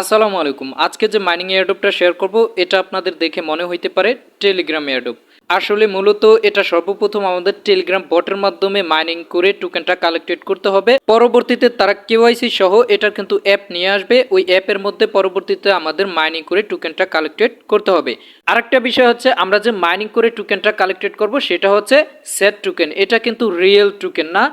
আসসালামু আলাইকুম। আজকে যে মাইনিং এয়ারড্রপটা শেয়ার করব, এটা আপনাদের দেখে মনে হইতে পারে টেলিগ্রাম এয়ারড্রপ আসলে মূলত এটা সর্বপ্রথম আমাদের টেলিগ্রাম বটের মাধ্যমে মাইনিং করে টোকেনটা কালেক্টেড করতে হবে। পরবর্তীতে তারা কেওয়াইসি সহ এটার কিন্তু অ্যাপ নিয়ে আসবে। ওই অ্যাপের মধ্যে পরবর্তীতে আমাদের মাইনিং করে টোকেনটা কালেক্টেড করতে হবে। আরেকটা বিষয় হচ্ছে, আমরা যে মাইনিং করে টোকেনটা কালেক্টেড করব, সেটা হচ্ছে সেট টোকেন এটা কিন্তু রিয়েল টোকেন না।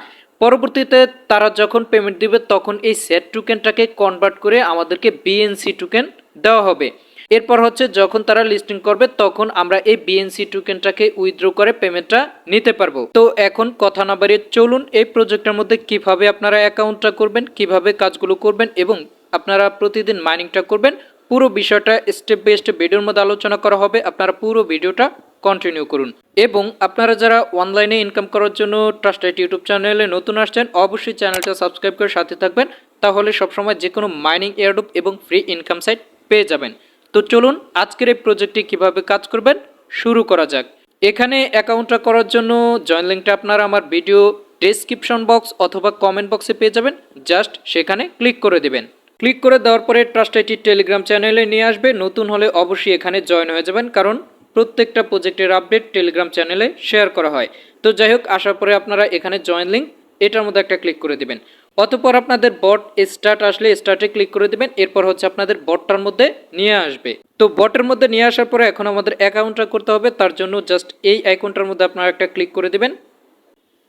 পরবর্তীতে তারা যখন পেমেন্ট দিবে, তখন এই সেট টোকেনটাকে কনভার্ট করে আমাদেরকে বিএনসি টোকেন দেওয়া হবে। এরপর হচ্ছে যখন তারা লিস্টিং করবে, তখন আমরা এই বিএনসি টোকেনটাকে উইথড্র করে পেমেন্টটা নিতে পারব। তো এখন কথা না বাড়িয়ে চলুন, এই প্রজেক্টের মধ্যে কীভাবে আপনারা অ্যাকাউন্টটা করবেন, কীভাবে কাজগুলো করবেন এবং আপনারা প্রতিদিন মাইনিংটা করবেন পুরো বিষয়টা স্টেপ বাই স্টেপ ভিডিওর মধ্যে আলোচনা করা হবে। আপনারা পুরো ভিডিওটা কন্টিনিউ করুন। এবং আপনারা যারা অনলাইনে ইনকাম করার জন্য ট্রাস্টেড ইউটিউব চ্যানেলে নতুন আসছেন, অবশ্যই চ্যানেলটা সাবস্ক্রাইব করে সাথে থাকবেন। তাহলে সবসময় যে কোনো মাইনিং এয়ারডুপ এবং ফ্রি ইনকাম সাইট পেয়ে যাবেন। তো চলুন আজকের এই প্রজেক্টটি কীভাবে কাজ করবেন, শুরু করা যাক। এখানে অ্যাকাউন্টটা করার জন্য জয়েন লিঙ্কটা আপনারা আমার ভিডিও ডেসক্রিপশন বক্স অথবা কমেন্ট বক্সে পেয়ে যাবেন। জাস্ট সেখানে ক্লিক করে দেবেন। ক্লিক করে দেওয়ার পরে ট্রাস্ট আইটি টেলিগ্রাম চ্যানেলে নিয়ে আসবে। নতুন হলে অবশ্যই এখানে জয়েন হয়ে যাবেন, কারণ প্রত্যেকটা প্রজেক্টের আপডেট টেলিগ্রাম চ্যানেলে শেয়ার করা হয়। তো যাই হোক, আসার পরে আপনারা এখানে জয়েন লিঙ্ক, এটার মধ্যে একটা ক্লিক করে দিবেন। অতপর আপনাদের বট স্টার্ট আসলে স্টার্টে ক্লিক করে দিবেন, এরপর হচ্ছে আপনাদের বটটার মধ্যে নিয়ে আসবে। তো বটের মধ্যে নিয়ে আসার পরে এখন আমাদের অ্যাকাউন্টটা করতে হবে, তার জন্য জাস্ট এই আইকনটার মধ্যে আপনারা একটা ক্লিক করে দিবেন।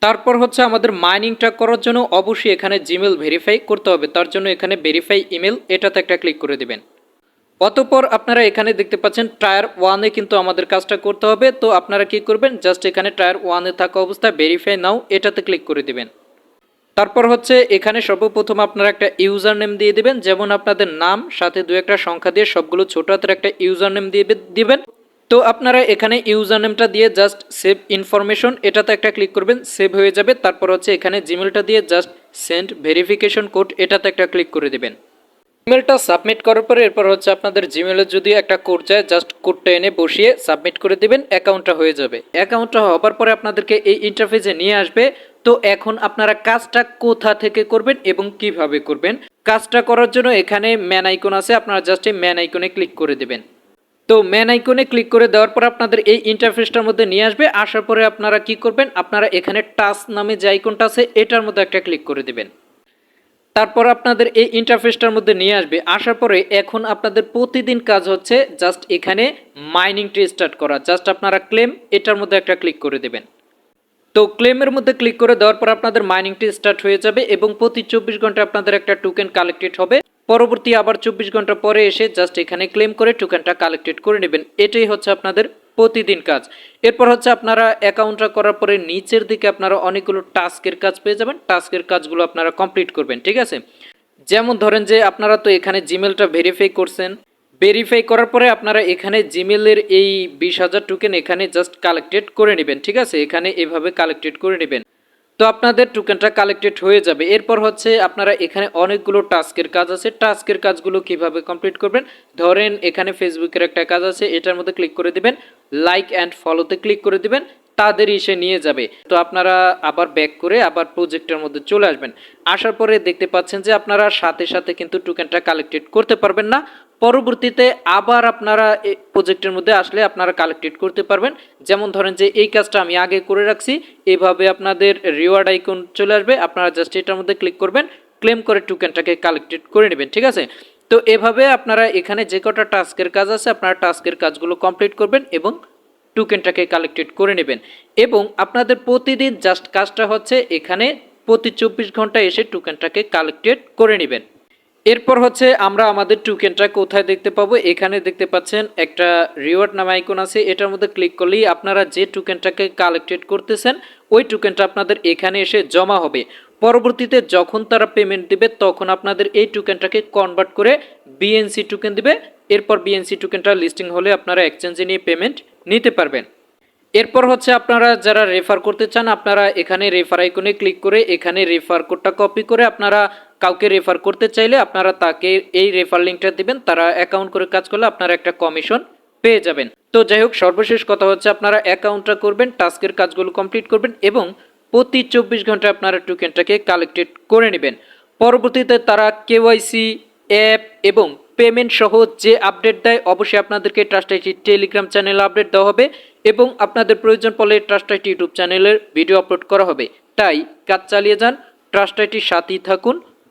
তারপর হচ্ছে আমাদের মাইনিংটা করার জন্য অবশ্যই এখানে জিমেল ভেরিফাই করতে হবে। তার জন্য এখানে ভেরিফাই ইমেল এটাতে একটা ক্লিক করে দিবেন। অতপর আপনারা এখানে দেখতে পাচ্ছেন টায়ার ওয়ানে কিন্তু আমাদের কাজটা করতে হবে। তো আপনারা কি করবেন জাস্ট এখানে টায়ার ওয়ানে থাকা অবস্থায় ভেরিফাই নাও এটাতে ক্লিক করে দিবেন। তারপর হচ্ছে এখানে সর্বপ্রথম আপনারা একটা ইউজার নেম দিয়ে দিবেন। যেমন আপনাদের নাম, সাথে দু একটা সংখ্যা দিয়ে সবগুলো ছোট হাতের একটা ইউজার নেম দিয়ে দিবেন। তো আপনারা এখানে ইউজার নেমটা দিয়ে জাস্ট সেভ ইনফরমেশন এটাতে একটা ক্লিক করবেন সেভ হয়ে যাবে, তারপর হচ্ছে এখানে জিমেলটা দিয়ে জাস্ট সেন্ড ভেরিফিকেশন কোড এটাতে একটা ক্লিক করে দিবেন। ইমেলটা সাবমিট করার পরে এরপর হচ্ছে আপনাদের জিমেলে যদি একটা কোড যায় জাস্ট কোডটা এনে বসিয়ে সাবমিট করে দিবেন অ্যাকাউন্টটা হয়ে যাবে। অ্যাকাউন্টটা হবার পরে আপনাদেরকে এই ইন্টারফেসে নিয়ে আসবে। তো এখন আপনারা কাজটা কোথা থেকে করবেন এবং কীভাবে করবেন? কাজটা করার জন্য এখানে ম্যান আইকন আছে, আপনারা জাস্ট এই ম্যান আইকনে ক্লিক করে দেবেন। তো ম্যান আইকনে ক্লিক করে দেওয়ার পর আপনাদের এই ইন্টারফেসটার মধ্যে নিয়ে আসবে। আসার পরে আপনারা কি করবেন? আপনারা এখানে টাচ নামে যে আইকনটা আছে, এটার মধ্যে একটা ক্লিক করে দেবেন। তারপর আপনাদের এই ইন্টারফেসটার মধ্যে নিয়ে আসবে। আসার পরে এখন আপনাদের প্রতিদিন কাজ হচ্ছে জাস্ট এখানে মাইনিংটি স্টার্ট করা। জাস্ট আপনারা ক্লেম এটার মধ্যে একটা ক্লিক করে দেবেন। তো ক্লেমের মধ্যে ক্লিক করে দেওয়ার পর আপনাদের মাইনিংটি স্টার্ট হয়ে যাবে এবং প্রতি চব্বিশ ঘণ্টা আপনাদের একটা টোকেন কালেক্টেড হবে। পরবর্তী আবার চব্বিশ ঘণ্টা পরে এসে জাস্ট এখানে ক্লেম করে টোকেনটা কালেক্টেড করে নেবেন। এটাই হচ্ছে আপনাদের প্রতিদিন কাজ। এরপর হচ্ছে আপনারা অ্যাকাউন্টটা করার পরে নিচের দিকে আপনারা অনেকগুলো টাস্কের কাজ পেয়ে যাবেন। টাস্কের কাজগুলো আপনারা কমপ্লিট করবেন, ঠিক আছে? যেমন ধরেন যে আপনারা তো এখানে জিমেলটা ভেরিফাই করছেন। ভেরিফাই করার পরে আপনারা এখানে জিমেলের এই বিশ হাজার টোকেন এখানে জাস্ট কালেক্টেড করে নেবেন, ঠিক আছে? এখানে এভাবে কালেক্টেড করে নেবেন। তো আপনাদের টোকেনটা কালেক্টেড হয়ে যাবে। এরপর হচ্ছে আপনারা এখানে অনেকগুলো টাস্কের কাজ আছে। টাস্কের কাজগুলো কীভাবে কমপ্লিট করবেন? ধরেন এখানে ফেসবুকের একটা কাজ আছে, এটার মধ্যে ক্লিক করে দিবেন। লাইক অ্যান্ড ফলোতে ক্লিক করে দিবেন। তাদের এসে নিয়ে যাবে। তো আপনারা আবার ব্যাক করে আবার প্রজেক্টের মধ্যে চলে আসবেন। আসার পরে দেখতে পাচ্ছেন যে আপনারা সাথে সাথে কিন্তু টোকেনটা কালেক্টেড করতে পারবেন না। পরবর্তীতে আবার আপনারা এই প্রজেক্টের মধ্যে আসলে আপনারা কালেক্টেড করতে পারবেন। যেমন ধরেন যে এই কাজটা আমি আগে করে রাখছি, এভাবে আপনাদের রিওয়ার্ড আইকন চলে আসবে। আপনারা জাস্ট এটার মধ্যে ক্লিক করবেন ক্লেম করে টোকেনটাকে কালেক্টেড করে নেবেন, ঠিক আছে? তো এভাবে আপনারা এখানে যে কটা টাস্কের কাজ আছে, আপনারা টাস্কের কাজগুলো কমপ্লিট করবেন এবং টোকেনটাকে কালেক্টেড করে নেবেন। এবং আপনাদের প্রতিদিন জাস্ট কাজটা হচ্ছে এখানে প্রতি চব্বিশ ঘণ্টা এসে টোকেনটাকে কালেক্টেড করে নেবেন। এরপর হচ্ছে আমরা আমাদের টোকেনটা কোথায় দেখতে পাবো? এখানে দেখতে পাচ্ছেন একটা রিওয়ার্ড নামে আইকন আছে। এটার মধ্যে ক্লিক করলেই আপনারা যে টোকেনটাকে কালেক্টেড করতেছেন, ওই টোকেনটা আপনাদের এখানে এসে জমা হবে। পরবর্তীতে যখন তারা পেমেন্ট দিবে, তখন আপনাদের এই টোকেনটাকে কনভার্ট করে বিএনসি টোকেন দিবে। এরপর বিএনসি টোকেনটা লিস্টিং হলে আপনারা এক্সচেঞ্জে নিয়ে পেমেন্ট নিতে পারবেন। এরপর হচ্ছে আপনারা যারা রেফার করতে চান, আপনারা এখানে রেফার আইকনে ক্লিক করে এখানে রেফার কোডটা কপি করে আপনারা কাউকে রেফার করতে চাইলে আপনারা তাকে এই রেফার লিঙ্কটা দিবেন, তারা অ্যাকাউন্ট করে কাজ করলে আপনারা একটা কমিশন পেয়ে যাবেন। তো যাই হোক, সর্বশেষ কথা হচ্ছে আপনারা অ্যাকাউন্টটা করবেন, টাস্কের কাজগুলো কমপ্লিট করবেন এবং প্রতি চব্বিশ ঘণ্টা আপনারা টোকেনটাকে কালেক্টেড করে নেবেন। পরবর্তীতে তারা কেওয়াইসি অ্যাপ এবং পেমেন্ট সহ যে আপডেট দেয়, অবশ্যই আপনাদেরকে ট্রাস্ট আইটি টেলিগ্রাম চ্যানেলে আপডেট দেওয়া হবে এবং আপনাদের প্রয়োজন পড়লে ট্রাস্ট আইটি ইউটিউব চ্যানেলের ভিডিও আপলোড করা হবে। তাই কাজ চালিয়ে যান ট্রাস্ট আইটির সাথেই থাকুন।